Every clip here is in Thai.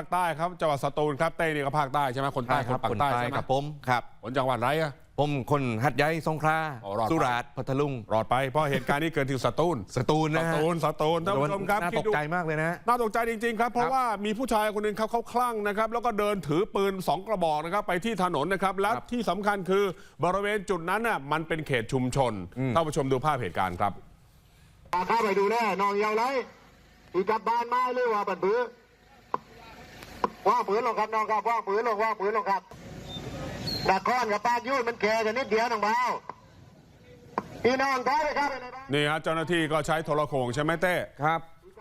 ภาคใต้ครับจังหวัดสตูลครับเต้นี่ก็ภาคใต้ใช่ไหมคนใต้คนปากใต้ใช่ไหมครับผมครับคนจังหวัดไรอะผมคนหัดใหญ่สงขลาอ๋อรอดไปสุราษฎร์พัทลุงรอดไปเพราะเหตุการณ์นี้เกิดที่สตูลสตูลสนะฮะตูลสตูลท่านผู้ชมครับน่าคิตดกดูใจมากเลยนะน่าตกใจจริงๆครับเพคราะรับว่ามีผู้ชายคนหนึ่งเขาเขาคลั่งนะครับแล้วก็เดินถือปืนสองกระบอกนะครับไปที่ถนนนะครับและครับที่สำคัญคือบริเวณจุดนั้นน่ะมันเป็นเขตชุมชนท่านผู้ชมดูภาพเหตุการณ์ครับเข้าไปดูแน่นองยาวไรอีกกลับบ้านไม้หรือว่าบันปื้อ ว่างปืนลงครับน้องครับว่างปืนลงว่างปืนลงครับตะก้อนกับป้านยุ่นมันแก่กันนิดเดียวน้องเบาพี่น้องท้ายไปครับนี่ฮะเจ้าหน้าที่ก็ใช้โทรโขงใช่ไหมเต้ครับ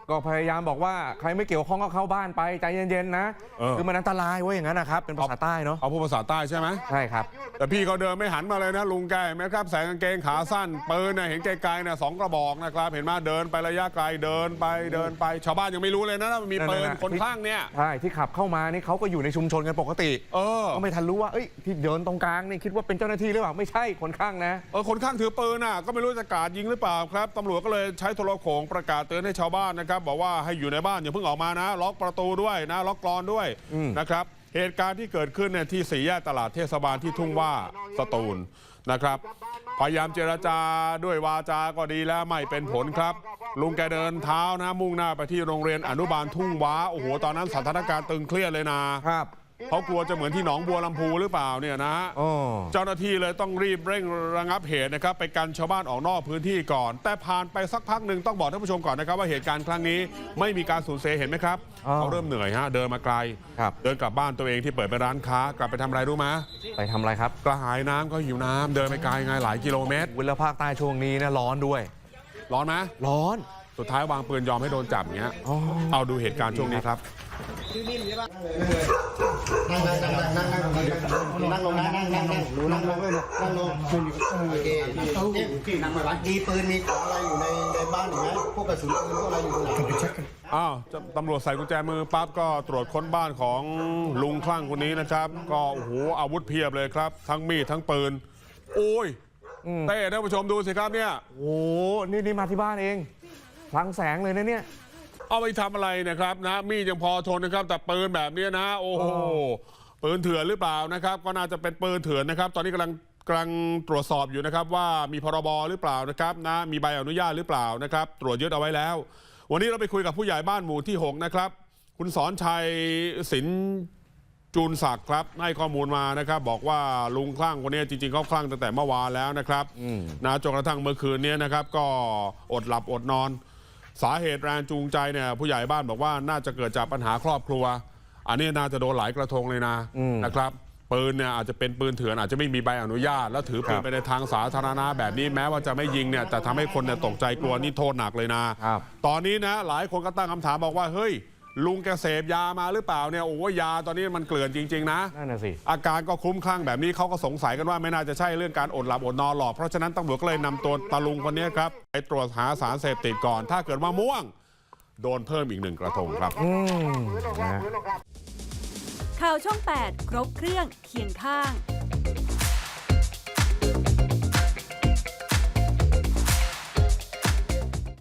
ก็พยายามบอกว่าใครไม่เกี่ยวข้องก็เข้าบ้านไปใจเย็นๆนะ เออ คือมันอันตรายเว้ยอย่างนั้นนะครับ เป็นภาษาใต้เนาะเอาพูดภาษาใต้ใช่ไหม ใช่ครับ แต่พี่เขาเดินไม่หันมาเลยนะลุงแกเห็นไหมครับใส่กางเกงขาสั้นปืนน่ะเห็นไกลๆนะสองกระบอกนะครับ เห็นไหมเดินไประยะไกลเดินไปเดินไป ชาวบ้านยังไม่รู้เลยนะว่ามีปืนนั่นๆๆคนข้างเนี่ย ใช่ที่ขับเข้ามานี่เขาก็อยู่ในชุมชนกันปกติเออก็ไม่ทันรู้ว่าเอ้ยที่เดินตรงกลางนี่คิดว่าเป็นเจ้าหน้าที่หรือเปล่าไม่ใช่คนข้างนะ เออคนข้างถือปืนน่ะก็ไม่รู้จะกราดยิงหรือเปล่าครับตำรวจก็เลยใช้โทรโขงประกาศเตือนให้ชาวบ้านนะครับบอกว่าให้อยู่ในบ้านอย่าเพิ่งออกมานะ ล็อกประตูด้วยนะ ล็อกกรอนด้วยอืมนะครับเหตุการณ์ที่เกิดขึ้นเนี่ยที่สี่แยกตลาดเทศบาลที่ทุ่งว่าสตูลนะครับ พยายามเจรจาด้วยวาจาก็ดีแล้วไม่เป็นผลครับ ลุงแกเดินเท้านะมุ่งหน้าไปที่โรงเรียนอนุบาลทุ่งว้าโอ้โหตอนนั้นสถานการณ์ตึงเครียดเลยนะครับ เขากลัวจะเหมือนที่หนองบัวลำพูหรือเปล่าเนี่ยนะอ๋อเจ้าหน้าที่เลยต้องรีบเร่งระงับเหตุนะครับไปกันชาวบ้านออกนอกพื้นที่ก่อน แต่ผ่านไปสักพักหนึ่งต้องบอกท่านผู้ชมก่อนนะครับ ว่าเหตุการณ์ครั้งนี้ไม่มีการสูญเสียเห็นไหมครับอ๋อเขาเริ่มเหนื่อยฮะเดินมาไกลครับเดินกลับบ้านตัวเองที่เปิดเป็นร้านค้ากลับไปทำอะไรรู้ไหมไปทำอะไรครับกระหายน้ำก็หิวน้ำเดินไปไกลไงหลายกิโลเมตรเวลาภาคใต้ช่วงนี้นะร้อนด้วย ร้อนไหมร้อนสุดท้าย วางปืนยอมให้โดนจับอย่างเงี้ยอ๋อเอาดูเหตุการณ์ช่วงนี้ครับ นั่งนั่งนั่งนั่งนั่งนั่งลงนะนั่งนั่งนั่งนั่งลงนั่งลงโอเคพี่นั่งไปวะมีปืนมีของอะไรอยู่ในในบ้านอยู่ไหมพวกกระสุนปืนพวกอะไรอยู่ไหนอ้าวตำรวจใส่กุญแจมือปั๊บก็ตรวจค้นบ้านของลุงคลั่งคนนี้นะครับ ก็โอ้โหอาวุธเพียบเลยครับ ทั้งมีดทั้งปืน โอ้ยเต้ท่านผู้ชมดูสิครับเนี่ยโอ้โหนี่นี่มาที่บ้านเองพลังแสงเลยนะเนี่ย เอาไปทำอะไรนะครับนะมีดยังพอทนนะครับแต่ปืนแบบเนี้ยนะ โอ้โหปืนเถื่อนหรือเปล่านะครับ ก็น่าจะเป็นปืนเถื่อนนะครับ ตอนนี้กำลังกำลังตรวจสอบอยู่นะครับ ว่ามีพรบหรือเปล่านะครับนะมีใบอนุญาตหรือเปล่านะครับ ตรวจยึดเอาไว้แล้ว วันนี้เราไปคุยกับผู้ใหญ่บ้านหมู่ที่ 6 นะครับ คุณสอนชัยสินจูนศักดิ์ครับให้ข้อมูลมานะครับ บอกว่าลุงคลั่งคนนี้จริงๆเขาคลั่งตั้งแต่เมื่อวานแล้วนะครับอืมนะจนกระทั่งเมื่อคืนนี้นะครับ ก็อดหลับอดนอน สาเหตุแรงจูงใจเนี่ยผู้ใหญ่บ้านบอกว่าน่าจะเกิดจากปัญหาครอบครัว อันนี้น่าจะโดนหลายกระทงเลยนะอืมนะครับปืนเนี่ยอาจจะเป็นปืนเถื่อนอาจจะไม่มีใบอนุญาต แล้วถือปืคนรับไปในทางสาธารณะแบบนี้แม้ว่าจะไม่ยิงเนี่ยแต่ทำให้คนเนี่ยตกใจกลัวนี่โทษหนักเลยนะครับตอนนี้นะหลายคนก็ตั้งคำถามบอกว่าเฮ้ย ลุงแกเสพยามาหรือเปล่าเนี่ยโอ้ยยาตอนนี้มันเกลื่อนจริง ๆ นะ นั่นน่ะสิ อาการก็คลุ้มคลั่งแบบนี้เขาก็สงสัยกันว่าไม่น่าจะใช่เรื่องการอดหลับอดนอนหรอกเพราะฉะนั้นตำรวจก็เลยนำตัวตาลุงคนนี้ครับไปตรวจหาสารเสพติดก่อน ถ้าเกิดว่าม่วง โดนเพิ่มอีกหนึ่งกระทงครับ อืมนะ ข่าวช่อง 8 ครบเครื่องเคียงข้าง